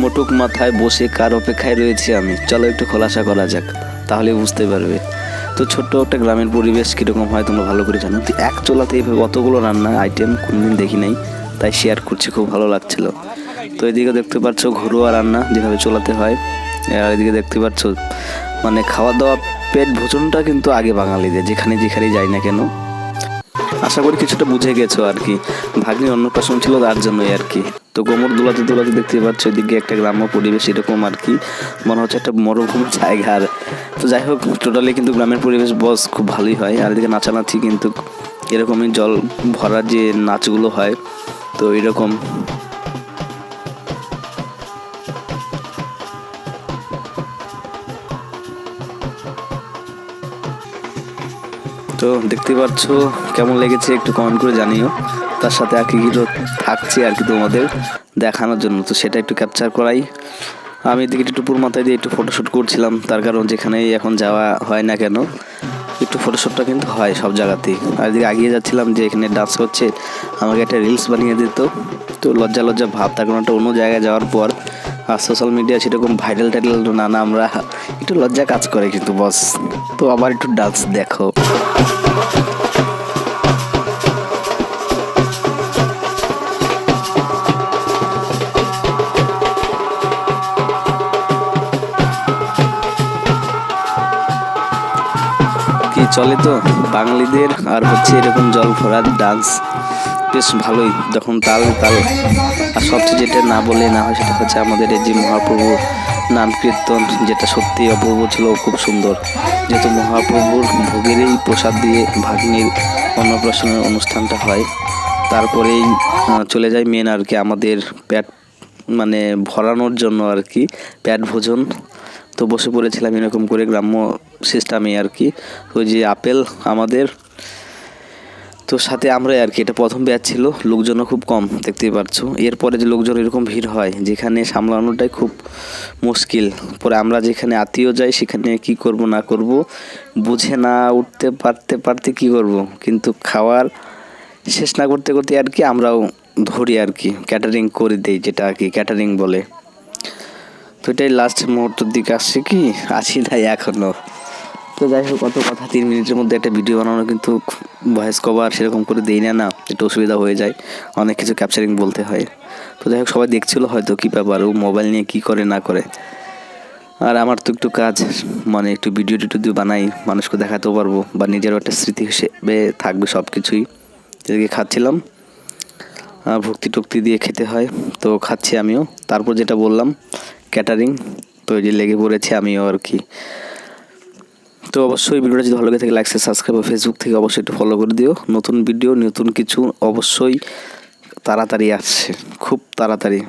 মোটুক মাথায় বসে কার অপেক্ষায় রয়েছি আমি? চলো একটু খোলাসা করা যাক, তাহলে বুঝতে পারবে। তো ছোট্ট একটা গ্রামের পরিবেশ কীরকম হয় তোমরা ভালো করে জানো? তো এক চোলাতে এইভাবে অতগুলো রান্না আইটেম কোনদিন দেখি নাই, তাই শেয়ার করছি, খুব ভালো লাগছিল। তো এদিকে দেখতে পাচ্ছ ঘরোয়া রান্না যেভাবে চলাতে হয়, আর এদিকে দেখতে পাচ্ছ মানে খাওয়া দাওয়া পেট ভোজনটা কিন্তু আগে বাঙালিদের, যেখানে যেখানেই যাই না কেন। আশা করি কিছুটা বুঝে গেছো আর কি। ভাগ্নি অন্নপ্রাশন ছিল তার জন্যই আর কি। তো গোমর দোলাতে দোলাতে দেখতে পাচ্ছ, এদিকে একটা গ্রাম্য পরিবেশ এরকম আর কি। মনে হচ্ছে একটা মরুভূমি জায়গা আর। তো যাই হোক টোটালি কিন্তু গ্রামের পরিবেশ বস খুব ভালোই হয়। আর এদিকে নাচানাচি কিন্তু এরকমই জল ভরা যে নাচগুলো হয়, তো এরকম। তো দেখতে পাচ্ছ কেমন লেগেছে, একটু কমেন্ট করে জানিও। তার সাথে আর কি থাকছে আর কি তোমাদের দেখানোর জন্য, তো সেটা একটু ক্যাপচার করাই। আমি এদিকে টুপুর মাথায় দিয়ে একটু ফটোশ্যুট করছিলাম, তার কারণ যেখানেই এখন যাওয়া হয় না কেন, একটু ফটোশ্যুটটা কিন্তু হয় সব জায়গাতেই। আর এদিকে আগিয়ে যাচ্ছিলাম যে এখানে ডান্স হচ্ছে আমাকে একটা রিলস বানিয়ে দিত, তো লজ্জা লজ্জা ভাব, তার কারণ একটা অন্য জায়গায় যাওয়ার পর আর সোশ্যাল মিডিয়া সেরকম ভাইরাল টাইটাল না না, আমরা একটু লজ্জা কাজ করে কিন্তু বস তো আবার একটু ডান্স দেখো। চলে তো? বাঙালিদের আর হচ্ছে এরকম জল ভরার ডান্স বেশ ভালোই। যখন তাল তাল, আর সবচেয়ে যেটা না বলে না হয়, সেটা হচ্ছে আমাদের এই যে মহাপ্রভুর নাম কীর্তন, যেটা সত্যি অপূর্ব ছিল, খুব সুন্দর। যেহেতু মহাপ্রভুর ভোগেরই প্রসাদ দিয়ে ভাগ্নির অন্নপ্রাশনের অনুষ্ঠানটা হয়, তারপরেই চলে যায় মেন আর কি আমাদের প্যাট মানে ভরানোর জন্য আর কি প্যাট ভোজন। তো বসে পড়েছিলাম এরকম করে, গ্রাম্য সিস্টেমে আর কি। ওই যে আপেল আমাদের তো সাথে আমরাই আর কি, এটা প্রথম ব্যাচ ছিল, লোকজনও খুব কম, দেখতেই পাচ্ছ এরপরে যে লোকজন এরকম ভিড় হয়, যেখানে সামলানোটাই খুব মুশকিল। পরে আমরা যেখানে আত্মীয় যাই, সেখানে কি করব, না করব, বুঝে না উঠতে পারতে পারতে কি করব? কিন্তু খাওয়ার শেষ না করতে করতে আর কি আমরাও ধরি আর কি ক্যাটারিং করে দেই, যেটা আর কি ক্যাটারিং বলে। তো এটাই লাস্ট মুহূর্তের দিকে আসছে কি? আসি নাই এখনও। তো যাই হোক কত কথা তিন মিনিটের মধ্যে একটা ভিডিও বানানো কিন্তু ভয়েস কভার সেরকম করে দেই না না, একটু অসুবিধা হয়ে যায়। অনেক কিছু ক্যাপচারিং বলতে হয়। তো যাই হোক, সবাই দেখছিল হয়তো কী ব্যাপার, ও মোবাইল নিয়ে কী করে, না করে। আর আমার তো একটু কাজ মানে একটু ভিডিও টিডিও দিয়ে বানাই, মানুষকে দেখাতেও পারব, বা নিজেরও একটা স্মৃতি হিসেবে থাকবে সব কিছুই এদিকে খাচ্ছিলাম আর ভক্তি টক্তি দিয়ে খেতে হয়, তো খাচ্ছি আমিও। তারপর যেটা বললাম ক্যাটারিং তো এই যে লেগে পড়েছে আমিও আর কি। তো অবশ্যই ভিডিওটা যদি ভালো লাগে থাকে লাইক সাবস্ক্রাইব ফেসবুক থেকে অবশ্যই একটু ফলো করে দিও। নতুন ভিডিও নতুন কিছু অবশ্যই তাড়াতাড়ি আসছে। খুব তাড়াতাড়ি।